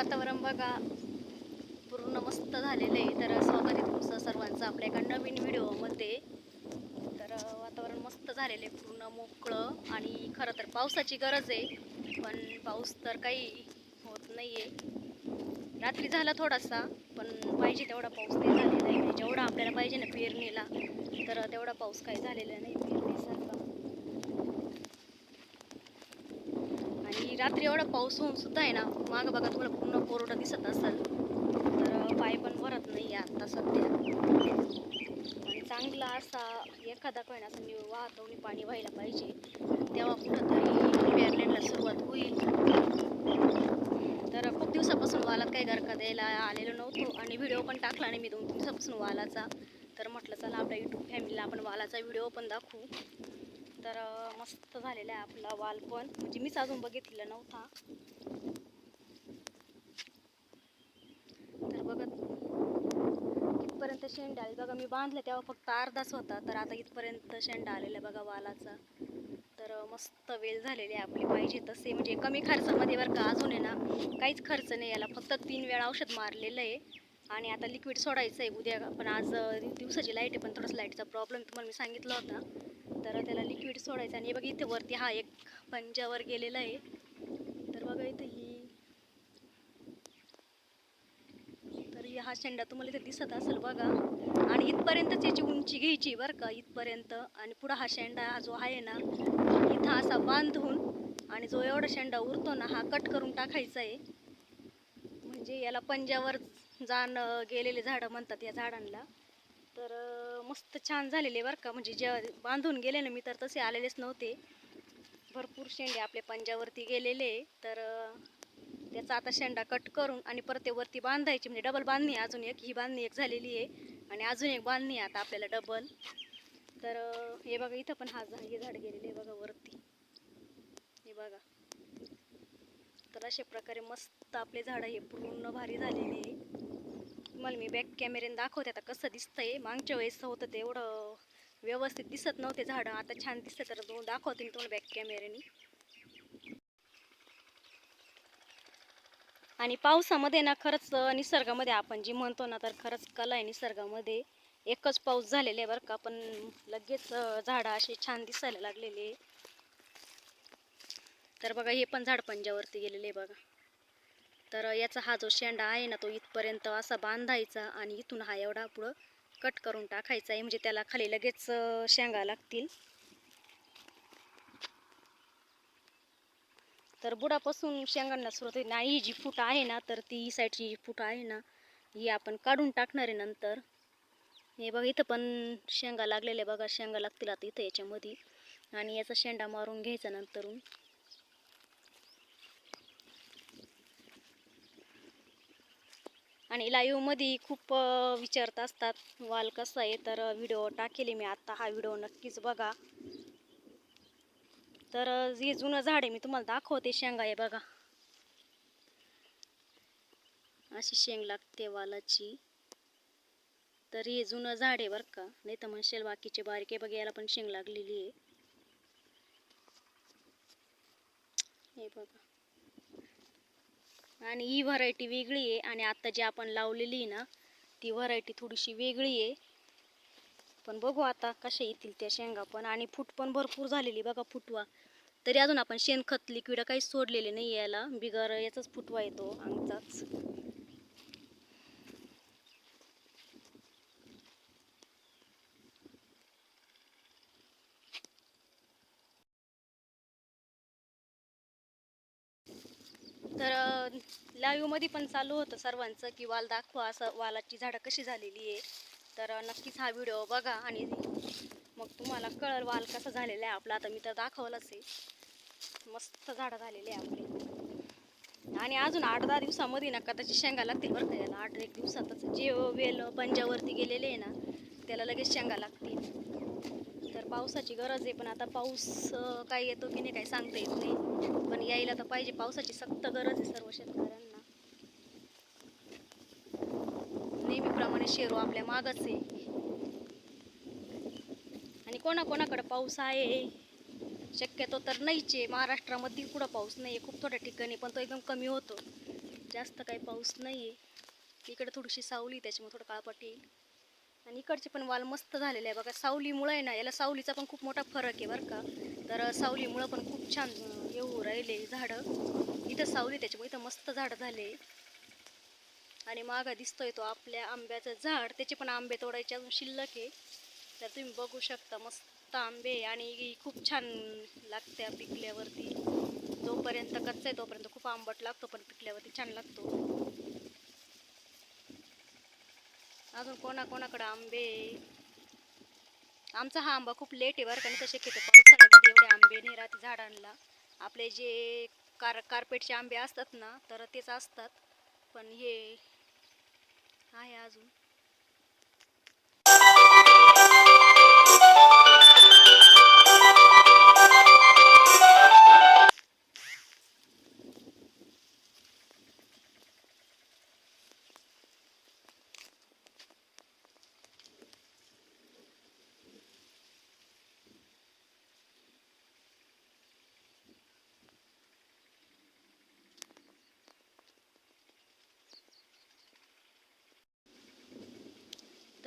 वातावरण बघा. पूर्ण मस्त झालेलं आहे. तर स्वागत आहे तुमचं सर्वांचं आपल्या एका नवीन व्हिडिओमध्ये. तर वातावरण मस्त झालेलं आहे. पूर्ण मोकळं आणि खरं तर पावसाची गरज आहे. पण पाऊस तर काही होत नाही आहे रात्री झाला थोडासा पण पाहिजे तेवढा पाऊस नाही झालेला आहे जेवढा आपल्याला पाहिजे ना पेरणीला तर तेवढा पाऊस काही झालेला नाही. पेरणीसारखा आणि रात्री एवढा पाऊस होऊन सुद्धा आहे ना मागं बघा तुम्हाला पूर्ण कोरडं दिसत असेल. तर पाय पण भरत नाही आहे आता सध्या. आणि चांगला असा एखादा पण असं नि वाहतवणी पाणी व्हायला पाहिजे. तेव्हा कुठंतरी पेरण्याला सुरुवात होईल. तर खूप दिवसापासून वालात काही गरका द्यायला आलेलो नव्हतो आणि व्हिडिओ पण टाकला नाही मी दोन दिवसापासून वालाचा. तर म्हटलं चला आपल्या यूट्यूब फॅमिलीला आपण वालाचा व्हिडिओ पण दाखवू. तर मस्त झालेला आहे आपला वाल पण. म्हणजे मीच अजून बघितलेला नव्हता. तर बघत इथपर्यंत शेंडा आले बघा मी बांधलं तेव्हा फक्त अर्धाच होता तर आता इथपर्यंत शेंडा आलेला आहे बघा वालाचा. तर मस्त वेल झालेली आहे आपली पाहिजे तसे. म्हणजे कमी खर्चामध्ये बरं का अजून आहे ना काहीच खर्च नाही. याला फक्त तीन वेळा औषध मारलेलं आहे. आणि आता लिक्विड सोडायचं आहे उद्या पण आज दिवसाची लाइट आहे पण थोडंसं लाईटचा प्रॉब्लेम तुम्हाला मी सांगितलं होता. तर त्याला लिक्विड सोडायचं आणि बघा इथे वरती हा एक पंजावर गेलेला आहे. तर बघा इथे ही. तर ही हा शेंडा तुम्हाला इथे दिसत असेल बघा. आणि इथपर्यंतच याची उंची घ्यायची बरं का इथपर्यंत. आणि पुढं हा शेंडा हा जो आहे ना इथं असा बांधून आणि जो एवढा शेंडा उरतो ना हा कट करून टाकायचा आहे. म्हणजे याला पंजावर जाण गेलेले झाडं म्हणतात या झाडांना तर मस्त छान झालेले बरं का. म्हणजे जेव्हा बांधून गेले ना मी तर तसे आलेलेच नव्हते. भरपूर शेंडे आपले पंजावरती गेलेले. तर त्याचा आता शेंडा कट करून आणि परत ते वरती बांधायची. म्हणजे डबल बांधणी अजून एक ही बांधणी एक झालेली आहे. आणि अजून एक बांधणी आहे आता आपल्याला डबल तर हे बघा इथं पण हा झा- हे झाड गेलेले आहे बघा वरती. हे बघा. तर अशा प्रकारे मस्त आपले झाडं हे पूर्ण भारी झालेली आहे. तुम्हाला मी बॅक कॅमेऱ्याने दाखवते आता कसं दिसतंय. मागच्या वेळेस होतं ते एवढं व्यवस्थित दिसत नव्हते झाडं. आता छान दिसतं तर दोन दाखवते मी तुम्हाला बॅक कॅमेऱ्याने आणि पावसामध्ये ना खरंच निसर्गामध्ये आपण जी म्हणतो ना तर खरंच कला आहे निसर्गामध्ये. एकच पाऊस झालेला आहे बरं का पण लगेच झाडं असे छान दिसायला लागलेले तर बघा हे पण झाड पंजावरती गेलेले आहे बघा. तर याचा हा जो शेंडा आहे ना तो इथपर्यंत असा बांधायचा आणि इथून हा एवढा पुढं कट करून टाकायचा आहे. म्हणजे त्याला खाली लगेच शेंगा लागतील. तर बुडापासून शेंगांना सुरुवात होईल. आणि ही जी फूट आहे ना तर ती ही साईडची जी फूट आहे ना ही आपण काढून टाकणार आहे नंतर. हे बघा इथं पण शेंगा लागलेल्या बघा. शेंगा लागतील आता इथं याच्यामध्ये. आणि याचा शेंडा मारून घ्यायचा नंतरून. आणि लाईव्हमध्ये खूप विचारत असतात वाल कसा आहे? तर व्हिडिओ टाकेले मी आत्ता हा व्हिडिओ नक्कीच बघा. तर हे जे जुनं झाड आहे मी तुम्हाला दाखवते. शेंगा आहे बघा. अशी शेंग लागते वालाची. तर हे जुनं झाड आहे बरं का. नाही तर म्हणशील बाकीचे बारीक आहे बघा याला पण शेंग लागलेली आहे. हे बघा. आणि ही व्हरायटी वेगळी आहे. आणि आत्ता जी आपण लावलेली आहे ना ती व्हरायटी थोडीशी वेगळी आहे. पण बघू आता कशा येतील त्या शेंगा पण. आणि फूट पण भरपूर झालेली बघा फुटवा. तरी अजून आपण शेणखत लिक्विड काहीच सोडलेले नाही याला. बिगर याचाच फुटवा येतो आमचाच तर लाईव्हमध्ये पण चालू होतं सर्वांचं की वाल दाखवा असं वालाची झाडं कशी झालेली आहे. तर नक्कीच हा व्हिडिओ बघा आणि मग तुम्हाला कळल वाल कसा झालेला आहे आपला. आता मी तर दाखवलंच आहे. मस्त झाडं झालेली आहे आपली. आणि अजून आठ दहा दिवसामध्ये ना त्याची शेंगा लागतील बरं का याला. आठ एक दिवसातच. जे वेल पंजावरती गेलेले आहे ना त्याला लगेच शेंगा लागतील. तर पावसाची गरज आहे पण आता पाऊस काय येतो की नाही काही सांगता येत नाही. पण यायला तर पाहिजे. पावसाची सक्त गरज आहे सर्व शेतकऱ्यांना. नेहमीप्रमाणे शेरू आपल्या मागच आहे. आणि कोणाकोणाकडे पाऊस आहे? शक्यतो तर नाहीच आहे. महाराष्ट्रामध्ये कुठं पाऊस नाही आहे खूप थोड्या ठिकाणी पण तो एकदम कमी होतो. जास्त काही पाऊस नाही आहे इकडे थोडीशी सावली त्याच्यामुळे थोडं काळपट येईल. आणि इकडचे पण वाल मस्त झालेले आहे. बघा सावलीमुळं आहे ना याला सावलीचा पण खूप मोठा फरक आहे बरं का. तर सावलीमुळं पण खूप छान येऊ राहिले झाडं. इथं सावली त्याच्यामुळे इथं मस्त झाडं झाले. आणि मागा दिसतोय तो आपल्या आंब्याचं झाड. त्याचे पण आंबे तोडायचे. अजून शिल्लक आहे. तर तुम्ही बघू शकता मस्त आंबे आणि खूप छान लागत्या पिकल्यावरती. जोपर्यंत कच्चा आहे तोपर्यंत खूप आंबट लागतो पण पिकल्यावरती छान लागतो. अजून कोणाकोणाकडं आंबे आमचा हा आंबा खूप लेट आहे बरं का. तसे तर शक्यतो पावसाळ्यामध्ये एवढे आंबे नाही राहते झाडांना आपले जे कार कार्पेटचे आंबे असतात ना तर तेच असतात. पण हे आहे अजून.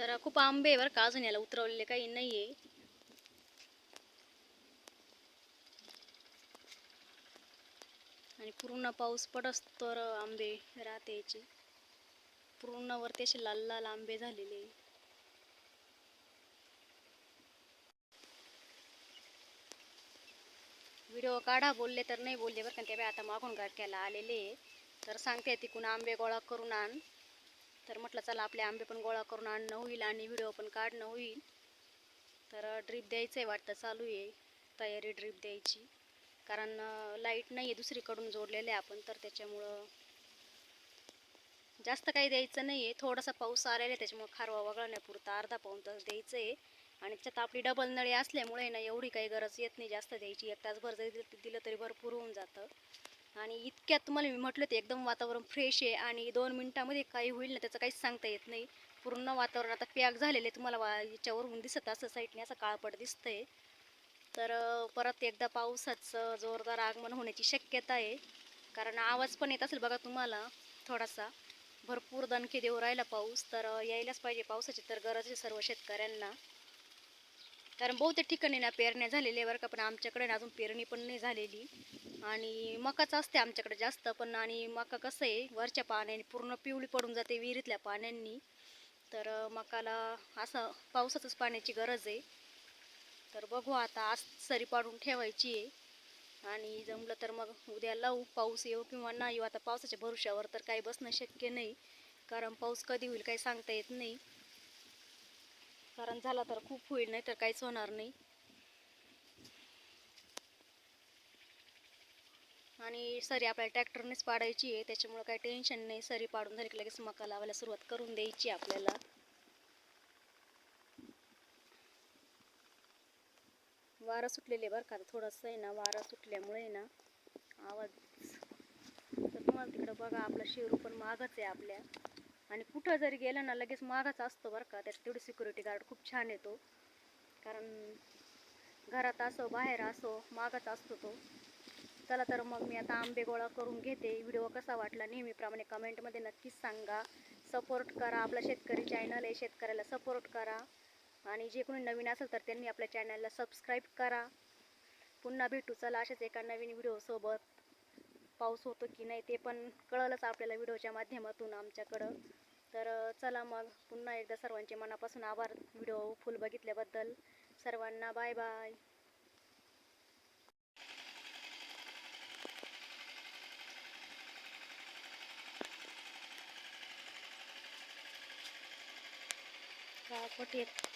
तर खूप आंबे आहे बरं का अजून याला उतरवलेले काही नाही आहे आणि पूर्ण पाऊस पडस तर आंबे राहते याचे. पूर्ण वरती असे लाल लाल आंबे झालेले व्हिडिओ काढा बोलले तर नाही बोलले बरं का ते आता मागून गाठ्याला आलेले आहे. तर सांगते तिकून आंबे गोळा करून आण. तर म्हटलं चला आपले आंबे पण गोळा करून आणणं होईल आणि व्हिडिओ पण काढणं होईल. तर ड्रीप द्यायचं आहे वाटतं चालू आहे तयारी ड्रीप द्यायची. कारण लाइट नाही आहे दुसरीकडून जोडलेले आहे आपण तर त्याच्यामुळं जास्त काही द्यायचं नाही आहे थोडासा पाऊस आलेला आहे त्याच्यामुळं खारवा वगळण्यापुरता अर्धा पाऊण तास द्यायचं आहे आणि त्याच्यात आपली डबल नळी असल्यामुळे ना एवढी काही गरज येत नाही जास्त द्यायची. एक तासभर जरी दिलं तरी भरपूर होऊन जातं. आणि इतक्यात तुम्हाला मी म्हटलं ते एकदम वातावरण फ्रेश आहे आणि दोन मिनटामध्ये काही होईल ना त्याचं काहीच सांगता येत नाही. पूर्ण वातावरण आता पॅक झालेलं आहे. तुम्हाला वा याच्यावरून दिसत असं साईडने असं काळपट आहे तर परत एकदा पावसाचं जोरदार आगमन होण्याची शक्यता आहे. कारण आवाज पण येत असेल बघा तुम्हाला थोडासा. भरपूर दणके देऊ राहिला पाऊस. तर यायलाच पाहिजे. पावसाची तर गरज आहे सर्व शेतकऱ्यांना. कारण बहुतेक ठिकाणी ना पेरण्या झालेल्या आहे बरं का पण आमच्याकडे ना अजून पेरणी पण नाही झालेली. आणि मकाच असते आमच्याकडे जास्त पण आणि मका कसं आहे वरच्या पाण्याने पूर्ण पिवळी पडून जाते विहिरीतल्या पाण्यांनी. तर मकाला असं पावसाचंच पाण्याची गरज आहे. तर बघू आता आज सरी पाडून ठेवायची आहे. आणि जमलं तर मग उद्या लावू पाऊस येऊ किंवा नाही येऊ. आता पावसाच्या भरोश्यावर तर काही बसणं शक्य नाही. कारण पाऊस कधी होईल काही सांगता येत नाही. कारण झाला तर खूप होईल नाही तर काहीच होणार नाही. आणि सरी आपल्याला ट्रॅक्टरनेच पाडायची आहे त्याच्यामुळं काही टेन्शन नाही. सरी पाडून झाली की लगेच मका लावायला सुरुवात करून द्यायची आहे आपल्याला. वारं सुटलेले बरं का थोडंसं आहे ना वारा सुटल्यामुळे ना आवाज. तर तुम्हाला तिकडं बघा आपला शेरू पण मागच आहे आपल्या. आणि कुठं जरी गेलं ना लगेच मागच असतो बरं का. त्यात तेवढी सिक्युरिटी गार्ड खूप छान येतो. कारण घरात असो बाहेर असो मागच असतो तो. चला तर मग मी आता आंबे गोळा करून घेते. व्हिडिओ कसा वाटला नेहमीप्रमाणे कमेंटमध्ये नक्कीच सांगा. सपोर्ट करा. आपला शेतकरी चॅनल आहे शेतकऱ्याला सपोर्ट करा. आणि जे कोणी नवीन असेल तर त्यांनी आपल्या चॅनलला सबस्क्राईब करा. पुन्हा भेटू. चला अशाच एका नवीन व्हिडिओसोबत पाऊस होतो की नाही ते पण कळलंच आपल्याला व्हिडिओच्या माध्यमातून आमच्याकडं. तर चला मग पुन्हा एकदा सर्वांचे मनापासून आभार. व्हिडिओ फुल बघितल्याबद्दल सर्वांना बाय बाय. का येत